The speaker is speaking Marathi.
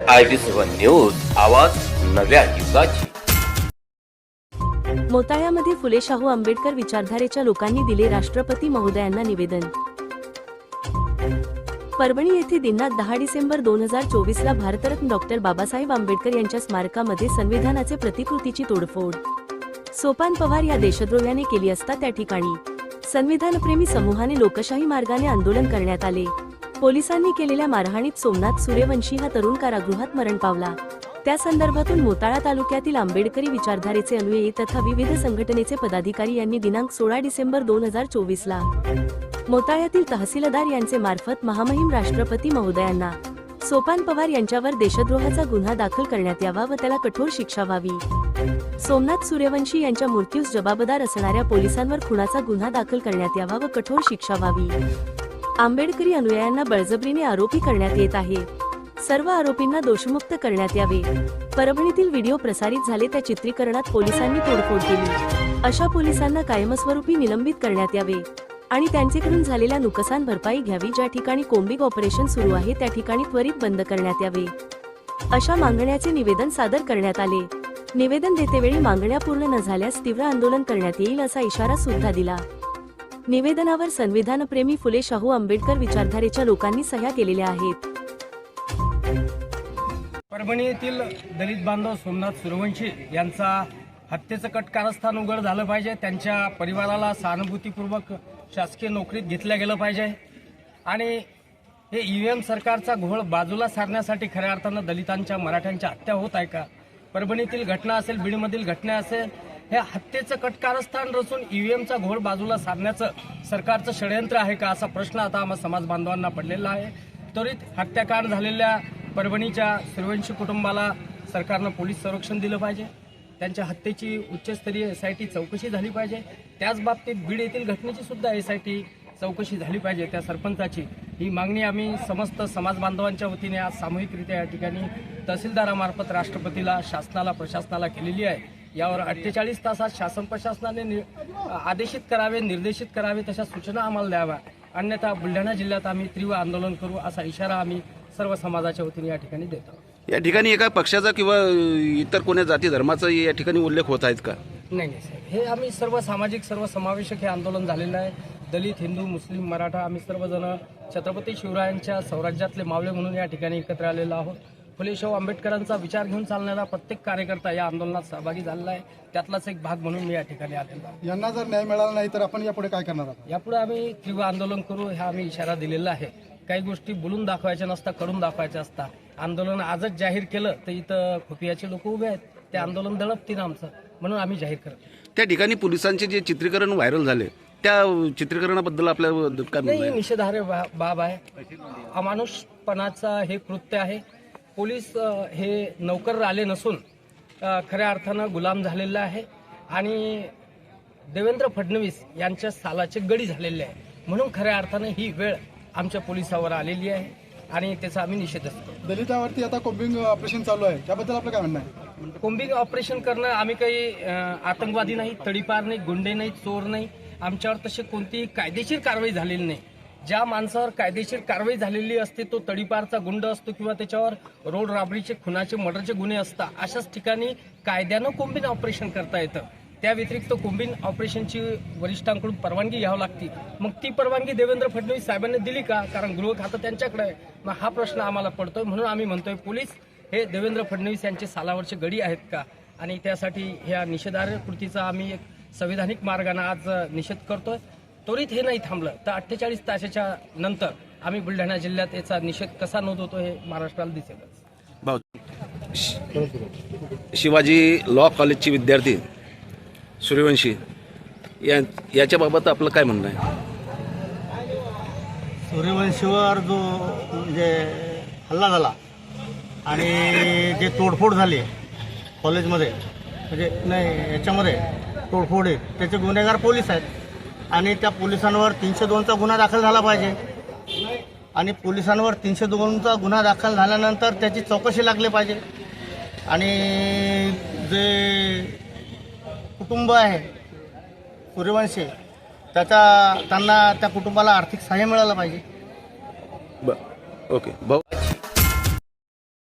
आय टी सेव्हन न्यूज आवाज नव्या युगाची. मोताळ्यामध्ये फुले शाहू आंबेडकर विचारधारेच्या लोकांनी दिले राष्ट्रपती महोदयांना निवेदन. परभणी येथे दिनात दहा डिसेंबर दोन हजार चोवीस ला भारतरत्न डॉक्टर बाबासाहेब आंबेडकर यांच्या स्मारकामध्ये संविधानाचे प्रतिकृतीची तोडफोड. सोपान पवार या देशद्रोह्याने केली असता त्या ठिकाणी. संविधानप्रेमी समूहाने लोकशाही मार्गाने आंदोलन करण्यात आले. पोलिसांनी केलेल्या मारहाणीत सोमनाथ सूर्यवंशी हा तरुण कारागृहात मरण पावला. त्या संदर्भातून मोताळा तालुक्यातील आंबेडकरी विचारधारेचे अनुयायी तथा विविध संघटनेचे पदाधिकारी यांनी दिनांक सोळा डिसेंबर दोन हजार चोवीस ला मोताळ्यातील तहसीलदार यांचे मार्फत महामहिम राष्ट्रपती महोदयांना सोपान पवार यांच्यावर देशद्रोहाचा गुन्हा दाखल करण्यात यावा व त्याला कठोर शिक्षा व्हावी. सोमनाथ सूर्यवंशी यांच्या मृत्यूस जबाबदार असणाऱ्या पोलिसांवर खुनाचा गुन्हा दाखल करण्यात यावा व कठोर शिक्षा व्हावी. आंबेडकरी अनुयायांना बळजबरीने आरोपी करण्यात येत आहे. सर्व आरोपींना दोषमुक्त करण्यात यावे. परभणीतील व्हिडिओ प्रसारित झाले त्या चित्रीकरणात पोलिसांनी तोडफोड केली. अशा पोलिसांना कायमस्वरूपी निलंबित करण्यात यावे. आणि त्यांचेकडून झालेल्या नुकसान भरपाई घ्यावी ज्या ठिकाणी कोम्बिंग ऑपरेशन सुरू आहे त्या ठिकाणी त्वरित बंद करण्यात यावे. अशा मागण्याचे निवेदन सादर करण्यात आले. निवेदन देतेवेळी मागण्या पूर्ण न झाल्यास तीव्र आंदोलन करण्यात येईल असा इशारा सुद्धा दिला. निवेदनावर संविधानप्रेमी फुले शाहू आंबेडकर विचारधारेच्या लोकांनी सह्या केलेल्या आहेत. परभणी येथील दलित बांधव सोमनाथ सूर्यवंशी यांचा हत्येचं कट कारस्थान उघड झालं पाहिजे. त्यांच्या परिवाराला सहानुभूतीपूर्वक शासकीय नोकरीत घेतलं गेलं पाहिजे. आणि हे ईव्हीएम सरकारचा घोळ बाजूला सारण्यासाठी खऱ्या अर्थानं दलितांच्या मराठ्यांच्या हत्या होत आहे का? परभणीतील घटना असेल बीडमधील घटना असेल हे हत्येचं कटकारस्थान रचून ईव्हीएमचा घोळ बाजूला सारण्याचं सरकारचं षडयंत्र आहे का असा प्रश्न आता आम्हा समाज बांधवांना पडलेला आहे. त्वरित हत्याकांड झालेल्या परभणीच्या सूर्यवंशी कुटुंबाला सरकारनं पोलीस संरक्षण दिलं पाहिजे. त्यांच्या हत्येची उच्चस्तरीय एस आय टी चौकशी झाली पाहिजे. त्याच बाबतीत बीड येथील घटनेची सुद्धा एस आय टी चौकशी झाली पाहिजे. त्या सरपंचाची ही मागणी आम्ही समस्त समाज बांधवांच्या वतीने आज सामूहिकरित्या या ठिकाणी तहसीलदारामार्फत राष्ट्रपतीला शासनाला प्रशासनाला केलेली आहे. यावर अठ्ठेचाळीस तासात शासन प्रशासनाने नि- आदेशित करावे निर्देशित करावे तशा सूचना आम्हाला द्याव्या. अन्यथा बुलढाणा जिल्ह्यात आम्ही तीव्र आंदोलन करू असा इशारा आम्ही सर्व समाजाच्या वतीने या ठिकाणी देतो. या ठिकाणी एका पक्षाचा किंवा इतर कोण्या जाती धर्माचा या ठिकाणी उल्लेख होत आहेत का? नाही नाही साहेब. हे आम्ही सर्व सामाजिक सर्व समावेशक हे आंदोलन झालेलं आहे. दलित हिंदू मुस्लिम मराठा आम्ही सर्वजण छत्रपती शिवरायांच्या स्वराज्यातले मावळे म्हणून या ठिकाणी एकत्र आलेलो आहोत. फुले शाहू आंबेडकरांचा विचार घेऊन चालणारा प्रत्येक कार्यकर्ता या आंदोलनात सहभागी झालेला आहे. त्यातलाच एक भाग म्हणून मी या ठिकाणी आलेलो आहे. यांना जर न्याय मिळाला नाही तर आपण यापुढे काय करणार आहात? यापुढे आम्ही तीव्र आंदोलन करू हा आम्ही इशारा दिलेला आहे. काही गोष्टी बोलून दाखवायच्या नसतात करून दाखवायच्या असतात आंदोलन आजच जाहीर केलं तर इथं खुपियाचे लोक उभे आहेत. ते आंदोलन दळपतील आमचं म्हणून आम्ही जाहीर करतो. त्या ठिकाणी पोलिसांचे जे चित्रीकरण व्हायरल झाले त्या चित्रीकरणाबद्दल आपल्या काय म्हणणं नाही आहे? निषेधार्ह बा- बाब आहे. अमानुषपणाचा हे कृत्य आहे. पोलीस हे नौकर आले नसून खऱ्या अर्थानं गुलाम झालेला आहे. आणि देवेंद्र फडणवीस यांच्या सालाचे गडी झालेले आहे. म्हणून खऱ्या अर्थानं ही वेळ आमच्या पोलिसावर आलेली आहे आणि त्याचा आम्ही निषेध असतो दलितावरती आता कोम्बिंग ऑपरेशन चालू आहे. त्याबद्दल आपलं काय म्हणणं आहे? कोम्बिंग ऑपरेशन करणं आम्ही काही आतंकवादी नाही तडीपार नाही गुंडे नाही चोर नाही. आमच्यावर तशी कोणतीही कायदेशीर कारवाई झालेली नाही. ज्या माणसावर कायदेशीर कारवाई झालेली असते तो तडीपारचा गुंड असतो किंवा त्याच्यावर रोड राबरीचे खुनाचे मर्डरचे गुन्हे असतात अशाच ठिकाणी कायद्यानं कोंबीन ऑपरेशन करता येतं. त्या व्यतिरिक्त कोंबीन ऑपरेशनची वरिष्ठांकडून परवानगी घ्यावी लागती. मग ती परवानगी देवेंद्र फडणवीस साहेबांनी दिली का? कारण गृह खातं त्यांच्याकडे आहे. मग हा प्रश्न आम्हाला पडतोय. म्हणून आम्ही म्हणतोय पोलीस हे देवेंद्र फडणवीस यांचे सालावरचे गडी आहेत का? आणि त्यासाठी ह्या निषेधार्ह कृतीचा आम्ही एक संविधानिक मार्गाने आज निषेध करतोय. त्वरित हे नाही थांबलं. तर अठ्ठेचाळीस तासाच्या नंतर आम्ही बुलढाणा जिल्ह्यात याचा निषेध कसा नोंदवतो हे महाराष्ट्राला दिसेलच. शिवाजी लॉ कॉलेजची विद्यार्थी सूर्यवंशी या याच्याबाबत आपलं काय म्हणणं आहे? सूर्यवंशीवर जो म्हणजे हल्ला झाला आणि जे तोडफोड झाली कॉलेजमध्ये म्हणजे नाही याच्यामध्ये तोडफोड आहे. त्याचे गुन्हेगार पोलीस आहेत. आणि त्या पोलिसांवर तीनशे दोनचा गुन्हा दाखल झाला पाहिजे. आणि पोलिसांवर तीनशे दोनचा गुन्हा दाखल झाल्यानंतर त्याची चौकशी लागली पाहिजे. आणि जे कुटुंब आहे सूर्यवंशी त्याचा त्यांना त्या कुटुंबाला आर्थिक सहाय्य मिळालं पाहिजे. ओके. भाऊ